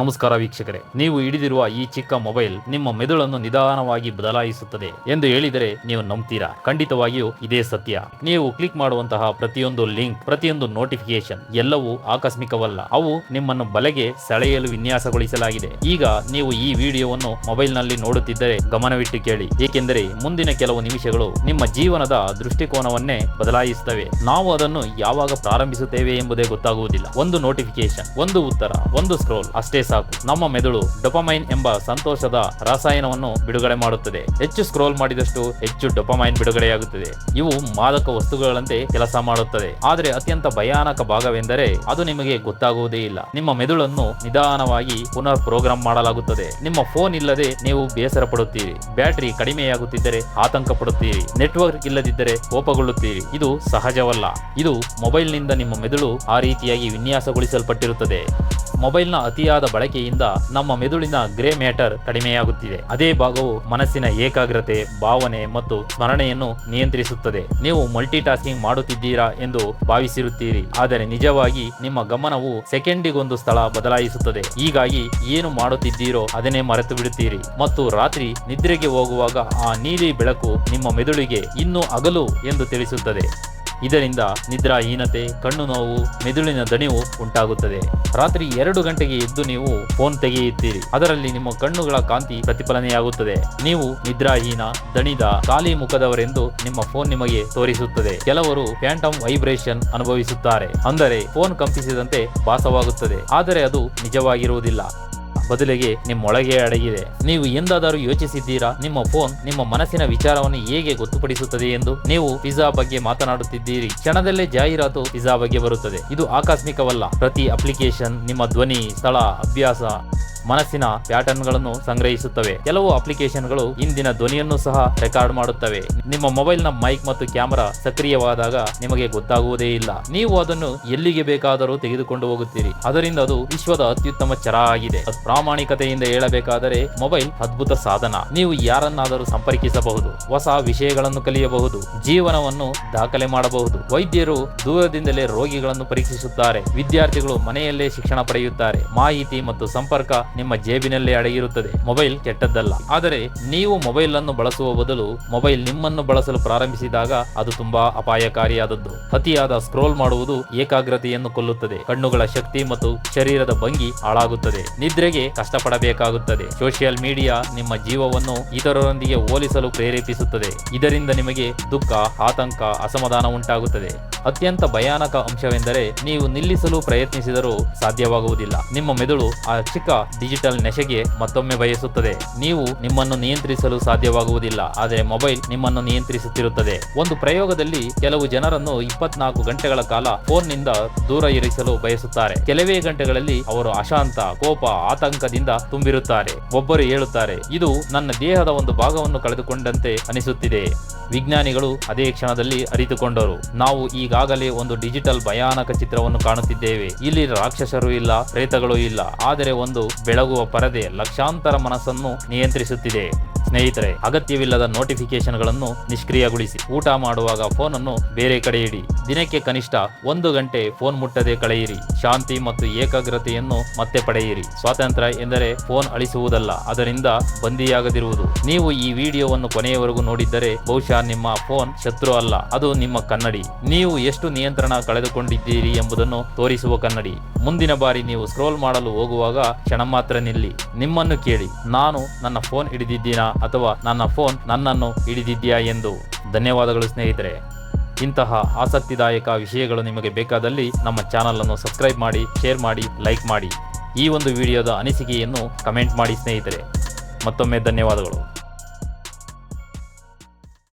ನಮಸ್ಕಾರ ವೀಕ್ಷಕರೇ, ನೀವು ಹಿಡಿದಿರುವ ಈ ಚಿಕ್ಕ ಮೊಬೈಲ್ ನಿಮ್ಮ ಮೆದುಳನ್ನು ನಿಧಾನವಾಗಿ ಬದಲಾಯಿಸುತ್ತದೆ ಎಂದು ಹೇಳಿದರೆ ನೀವು ನಂಬ್ತೀರಾ? ಖಂಡಿತವಾಗಿಯೂ ಇದೇ ಸತ್ಯ. ನೀವು ಕ್ಲಿಕ್ ಮಾಡುವಂತಹ ಪ್ರತಿಯೊಂದು ಲಿಂಕ್, ಪ್ರತಿಯೊಂದು ನೋಟಿಫಿಕೇಶನ್ ಎಲ್ಲವೂ ಆಕಸ್ಮಿಕವಲ್ಲ. ಅವು ನಿಮ್ಮನ್ನು ಬಲೆಗೆ ಸೆಳೆಯಲು ವಿನ್ಯಾಸಗೊಳಿಸಲಾಗಿದೆ. ಈಗ ನೀವು ಈ ವಿಡಿಯೋವನ್ನು ಮೊಬೈಲ್ನಲ್ಲಿ ನೋಡುತ್ತಿದ್ದರೆ ಗಮನವಿಟ್ಟು ಕೇಳಿ. ಏಕೆಂದರೆ ಮುಂದಿನ ಕೆಲವು ನಿಮಿಷಗಳು ನಿಮ್ಮ ಜೀವನದ ದೃಷ್ಟಿಕೋನವನ್ನೇ ಬದಲಾಯಿಸುತ್ತವೆ. ನಾವು ಅದನ್ನು ಯಾವಾಗ ಪ್ರಾರಂಭಿಸುತ್ತೇವೆ ಎಂಬುದೇ ಗೊತ್ತಾಗುವುದಿಲ್ಲ. ಒಂದು ನೋಟಿಫಿಕೇಶನ್ ಒಂದು ಉತ್ತರ, ಒಂದು ಸ್ಕ್ರೋಲ್, ಅಷ್ಟೇ ಸಾಕು ನಮ್ಮ ಮೆದುಳು ಡೊಪಮೈನ್ ಎಂಬ ಸಂತೋಷದ ರಾಸಾಯನವನ್ನು ಬಿಡುಗಡೆ ಮಾಡುತ್ತದೆ. ಹೆಚ್ಚು ಸ್ಕ್ರೋಲ್ ಮಾಡಿದಷ್ಟು ಹೆಚ್ಚು ಡೊಪಮೈನ್ ಬಿಡುಗಡೆಯಾಗುತ್ತದೆ. ಇವು ಮಾದಕ ವಸ್ತುಗಳಂತೆ ಕೆಲಸ ಮಾಡುತ್ತದೆ. ಆದರೆ ಅತ್ಯಂತ ಭಯಾನಕ ಭಾಗವೆಂದರೆ ಅದು ನಿಮಗೆ ಗೊತ್ತಾಗುವುದೇ ಇಲ್ಲ. ನಿಮ್ಮ ಮೆದುಳನ್ನು ನಿಧಾನವಾಗಿ ಪುನರ್ ಪ್ರೋಗ್ರಾಮ್ ಮಾಡಲಾಗುತ್ತದೆ. ನಿಮ್ಮ ಫೋನ್ ಇಲ್ಲದೆ ನೀವು ಬೇಸರ ಪಡುತ್ತೀರಿ ಬ್ಯಾಟರಿ ಕಡಿಮೆಯಾಗುತ್ತಿದ್ದರೆ ಆತಂಕ ಪಡುತ್ತೀರಿ ನೆಟ್ವರ್ಕ್ ಇಲ್ಲದಿದ್ದರೆ ಕೋಪಗೊಳ್ಳುತ್ತೀರಿ. ಇದು ಸಹಜವಲ್ಲ. ಇದು ಮೊಬೈಲ್ನಿಂದ ನಿಮ್ಮ ಮೆದುಳು ಆ ರೀತಿಯಾಗಿ ವಿನ್ಯಾಸಗೊಳಿಸಲ್ಪಟ್ಟಿರುತ್ತದೆ. ಮೊಬೈಲ್ನ ಅತಿಯಾದ ಬಳಕೆಯಿಂದ ನಮ್ಮ ಮೆದುಳಿನ ಗ್ರೇ ಮ್ಯಾಟರ್ ಕಡಿಮೆಯಾಗುತ್ತಿದೆ. ಅದೇ ಭಾಗವು ಮನಸ್ಸಿನ ಏಕಾಗ್ರತೆ, ಭಾವನೆ ಮತ್ತು ಸ್ಮರಣೆಯನ್ನು ನಿಯಂತ್ರಿಸುತ್ತದೆ. ನೀವು ಮಲ್ಟಿ ಟಾಸ್ಕಿಂಗ್ ಮಾಡುತ್ತಿದ್ದೀರಾ ಎಂದು ಭಾವಿಸಿರುತ್ತೀರಿ. ಆದರೆ ನಿಜವಾಗಿ ನಿಮ್ಮ ಗಮನವು ಸೆಕೆಂಡಿಗೊಂದು ಸ್ಥಳ ಬದಲಾಯಿಸುತ್ತದೆ. ಹೀಗಾಗಿ ಏನು ಮಾಡುತ್ತಿದ್ದೀರೋ ಅದನ್ನೇ ಮರೆತು ಬಿಡುತ್ತೀರಿ ಮತ್ತು ರಾತ್ರಿ ನಿದ್ರೆಗೆ ಹೋಗುವಾಗ ಆ ನೀಲಿ ಬೆಳಕು ನಿಮ್ಮ ಮೆದುಳಿಗೆ ಇನ್ನೂ ಅಗಲು ಎಂದು ತಿಳಿಸುತ್ತದೆ. ಇದರಿಂದ ನಿದ್ರಾಹೀನತೆ ಕಣ್ಣು ನೋವು ಮೆದುಳಿನ ದಣಿವು ಉಂಟಾಗುತ್ತದೆ. ರಾತ್ರಿ ಎರಡು ಗಂಟೆಗೆ ಎದ್ದು ನೀವು ಫೋನ್ ತೆಗೆಯುತ್ತೀರಿ. ಅದರಲ್ಲಿ ನಿಮ್ಮ ಕಣ್ಣುಗಳ ಕಾಂತಿ ಪ್ರತಿಫಲನೆಯಾಗುತ್ತದೆ. ನೀವು ನಿದ್ರಾಹೀನ, ದಣಿದ, ಖಾಲಿ ಮುಖದವರೆಂದು ನಿಮ್ಮ ಫೋನ್ ನಿಮಗೆ ತೋರಿಸುತ್ತದೆ. ಕೆಲವರು ಫ್ಯಾಂಟಮ್ ವೈಬ್ರೇಷನ್ ಅನುಭವಿಸುತ್ತಾರೆ. ಅಂದರೆ ಫೋನ್ ಕಂಪಿಸಿದಂತೆ ಭಾಸವಾಗುತ್ತದೆ. ಆದರೆ ಅದು ನಿಜವಾಗಿರುವುದಿಲ್ಲ. ಬದಲಿಗೆ ನಿಮ್ಮೊಳಗೆ ಅಡಗಿದೆ. ನೀವು ಎಂದಾದರೂ ಯೋಚಿಸಿದ್ದೀರಾ? ನಿಮ್ಮ ಫೋನ್ ನಿಮ್ಮ ಮನಸ್ಸಿನ ವಿಚಾರವನ್ನು ಹೇಗೆ ಗೊತ್ತುಪಡಿಸುತ್ತದೆ ಎಂದು ನೀವು ಪಿಜ್ಜಾ ಬಗ್ಗೆ ಮಾತನಾಡುತ್ತಿದ್ದೀರಿ. ಕ್ಷಣದಲ್ಲೇ ಜಾಹೀರಾತು ಪಿಜ್ಜಾ ಬಗ್ಗೆ ಬರುತ್ತದೆ. ಇದು ಆಕಸ್ಮಿಕವಲ್ಲ. ಪ್ರತಿ ಅಪ್ಲಿಕೇಶನ್ ನಿಮ್ಮ ಧ್ವನಿ, ಸ್ಥಳ, ಅಭ್ಯಾಸ. ಮನಸ್ಸಿನ ಪ್ಯಾಟರ್ನ್ಗಳನ್ನು ಸಂಗ್ರಹಿಸುತ್ತವೆ. ಕೆಲವು ಅಪ್ಲಿಕೇಶನ್ಗಳು ಇಂದಿನ ಧ್ವನಿಯನ್ನು ಸಹ ರೆಕಾರ್ಡ್ ಮಾಡುತ್ತವೆ. ನಿಮ್ಮ ಮೊಬೈಲ್ನ ಮೈಕ್ ಮತ್ತು ಕ್ಯಾಮೆರಾ ಸಕ್ರಿಯವಾದಾಗ ನಿಮಗೆ ಗೊತ್ತಾಗುವುದೇ ಇಲ್ಲ. ನೀವು ಅದನ್ನು ಎಲ್ಲಿಗೆ ಬೇಕಾದರೂ ತೆಗೆದುಕೊಂಡು ಹೋಗುತ್ತೀರಿ. ಅದರಿಂದ ಅದು ವಿಶ್ವದ ಅತ್ಯುತ್ತಮ ಚರ ಆಗಿದೆ. ಪ್ರಾಮಾಣಿಕತೆಯಿಂದ ಹೇಳಬೇಕಾದರೆ ಮೊಬೈಲ್ ಅದ್ಭುತ ಸಾಧನ. ನೀವು ಯಾರನ್ನಾದರೂ ಸಂಪರ್ಕಿಸಬಹುದು. ಹೊಸ ವಿಷಯಗಳನ್ನು ಕಲಿಯಬಹುದು. ಜೀವನವನ್ನು ದಾಖಲೆ ಮಾಡಬಹುದು. ವೈದ್ಯರು ದೂರದಿಂದಲೇ ರೋಗಿಗಳನ್ನು ಪರೀಕ್ಷಿಸುತ್ತಾರೆ. ವಿದ್ಯಾರ್ಥಿಗಳು ಮನೆಯಲ್ಲೇ ಶಿಕ್ಷಣ ಪಡೆಯುತ್ತಾರೆ. ಮಾಹಿತಿ ಮತ್ತು ಸಂಪರ್ಕ ನಿಮ್ಮ ಜೇಬಿನಲ್ಲಿ ಅಡಗಿರುತ್ತದೆ. ಮೊಬೈಲ್ ಕೆಟ್ಟದ್ದಲ್ಲ. ಆದರೆ ನೀವು ಮೊಬೈಲ್ ಅನ್ನು ಬಳಸುವ ಬದಲು ಮೊಬೈಲ್ ನಿಮ್ಮನ್ನು ಬಳಸಲು ಪ್ರಾರಂಭಿಸಿದಾಗ ಅದು ತುಂಬಾ ಅಪಾಯಕಾರಿಯಾದದ್ದು. ಅತಿಯಾದ ಸ್ಕ್ರೋಲ್ ಮಾಡುವುದು ಏಕಾಗ್ರತೆಯನ್ನು ಕೊಲ್ಲುತ್ತದೆ. ಕಣ್ಣುಗಳ ಶಕ್ತಿ ಮತ್ತು ಶರೀರದ ಭಂಗಿ ಹಾಳಾಗುತ್ತದೆ. ನಿದ್ರೆಗೆ ಕಷ್ಟಪಡಬೇಕಾಗುತ್ತದೆ. ಸೋಷಿಯಲ್ ಮೀಡಿಯಾ ನಿಮ್ಮ ಜೀವವನ್ನು ಇತರರೊಂದಿಗೆ ಹೋಲಿಸಲು ಪ್ರೇರೇಪಿಸುತ್ತದೆ. ಇದರಿಂದ ನಿಮಗೆ ದುಃಖ, ಆತಂಕ, ಅಸಮಾಧಾನ ಉಂಟಾಗುತ್ತದೆ. ಅತ್ಯಂತ ಭಯಾನಕ ಅಂಶವೆಂದರೆ ನೀವು ನಿಲ್ಲಿಸಲು ಪ್ರಯತ್ನಿಸಿದರೂ ಸಾಧ್ಯವಾಗುವುದಿಲ್ಲ. ನಿಮ್ಮ ಮೆದುಳು ಆ ಚಿಕ್ಕ ಡಿಜಿಟಲ್ ನೆಶೆಗೆ ಮತ್ತೊಮ್ಮೆ ಬಯಸುತ್ತದೆ. ನೀವು ನಿಮ್ಮನ್ನು ನಿಯಂತ್ರಿಸಲು ಸಾಧ್ಯವಾಗುವುದಿಲ್ಲ, ಆದರೆ ಮೊಬೈಲ್ ನಿಮ್ಮನ್ನು ನಿಯಂತ್ರಿಸುತ್ತಿರುತ್ತದೆ. ಒಂದು ಪ್ರಯೋಗದಲ್ಲಿ ಕೆಲವು ಜನರನ್ನು ಇಪ್ಪತ್ನಾಲ್ಕು ಗಂಟೆಗಳ ಕಾಲ ಫೋನ್ನಿಂದ ದೂರ ಇರಿಸಲು ಬಯಸುತ್ತಾರೆ. ಕೆಲವೇ ಗಂಟೆಗಳಲ್ಲಿ ಅವರು ಅಶಾಂತ, ಕೋಪ, ಆತಂಕದಿಂದ ತುಂಬಿರುತ್ತಾರೆ. ಒಬ್ಬರು ಹೇಳುತ್ತಾರೆ, ಇದು ನನ್ನ ದೇಹದ ಒಂದು ಭಾಗವನ್ನು ಕಳೆದುಕೊಂಡಂತೆ ಅನಿಸುತ್ತಿದೆ. ವಿಜ್ಞಾನಿಗಳು ಅದೇ ಕ್ಷಣದಲ್ಲಿ ಅರಿತುಕೊಂಡರು, ನಾವು ಈಗಾಗಲೇ ಒಂದು ಡಿಜಿಟಲ್ ಭಯಾನಕ ಚಿತ್ರವನ್ನು ಕಾಣುತ್ತಿದ್ದೇವೆ. ಇಲ್ಲಿ ರಾಕ್ಷಸರು ಇಲ್ಲ, ಪ್ರೇತಗಳು ಇಲ್ಲ, ಆದರೆ ಒಂದು ಬೆಳಗುವ ಪರದೆ ಲಕ್ಷಾಂತರ ಮನಸ್ಸನ್ನು ನಿಯಂತ್ರಿಸುತ್ತಿದೆ. ಸ್ನೇಹಿತರೆ, ಅಗತ್ಯವಿಲ್ಲದ ನೋಟಿಫಿಕೇಶನ್ಗಳನ್ನು ನಿಷ್ಕ್ರಿಯಗೊಳಿಸಿ. ಊಟ ಮಾಡುವಾಗ ಫೋನ್ ಅನ್ನು ಬೇರೆ ಕಡೆ ಇಡಿ. ದಿನಕ್ಕೆ ಕನಿಷ್ಠ ಒಂದು ಗಂಟೆ ಫೋನ್ ಮುಟ್ಟದೆ ಕಳೆಯಿರಿ. ಶಾಂತಿ ಮತ್ತು ಏಕಾಗ್ರತೆಯನ್ನು ಮತ್ತೆ ಪಡೆಯಿರಿ. ಸ್ವಾತಂತ್ರ್ಯ ಎಂದರೆ ಫೋನ್ ಅಳಿಸುವುದಲ್ಲ, ಅದರಿಂದ ಬಂದಿಯಾಗದಿರುವುದು. ನೀವು ಈ ವಿಡಿಯೋವನ್ನು ಕೊನೆಯವರೆಗೂ ನೋಡಿದ್ದರೆ ಬಹುಶಃ ನಿಮ್ಮ ಫೋನ್ ಶತ್ರು ಅಲ್ಲ, ಅದು ನಿಮ್ಮ ಕನ್ನಡಿ. ನೀವು ಎಷ್ಟು ನಿಯಂತ್ರಣ ಕಳೆದುಕೊಂಡಿದ್ದೀರಿ ಎಂಬುದನ್ನು ತೋರಿಸುವ ಕನ್ನಡಿ. ಮುಂದಿನ ಬಾರಿ ನೀವು ಸ್ಕ್ರೋಲ್ ಮಾಡಲು ಹೋಗುವಾಗ ಕ್ಷಣ ಮಾತ್ರ ನಿಲ್ಲಿ. ನಿಮ್ಮನ್ನು ಕೇಳಿ, ನಾನು ನನ್ನ ಫೋನ್ ಹಿಡಿದಿದ್ದೀನಾ ಅಥವಾ ನನ್ನ ಫೋನ್ ನನ್ನನ್ನು ಹಿಡಿದಿದ್ದೀಯಾ ಎಂದು. ಧನ್ಯವಾದಗಳು ಸ್ನೇಹಿತರೆ. ಇಂತಹ ಆಸಕ್ತಿದಾಯಕ ವಿಷಯಗಳು ನಿಮಗೆ ಬೇಕಾದಲ್ಲಿ ನಮ್ಮ ಚಾನಲನ್ನು ಸಬ್ಸ್ಕ್ರೈಬ್ ಮಾಡಿ, ಶೇರ್ ಮಾಡಿ, ಲೈಕ್ ಮಾಡಿ. ಈ ಒಂದು ವಿಡಿಯೋದ ಅನಿಸಿಕೆಯನ್ನು ಕಮೆಂಟ್ ಮಾಡಿ ಸ್ನೇಹಿತರೆ. ಮತ್ತೊಮ್ಮೆ ಧನ್ಯವಾದಗಳು.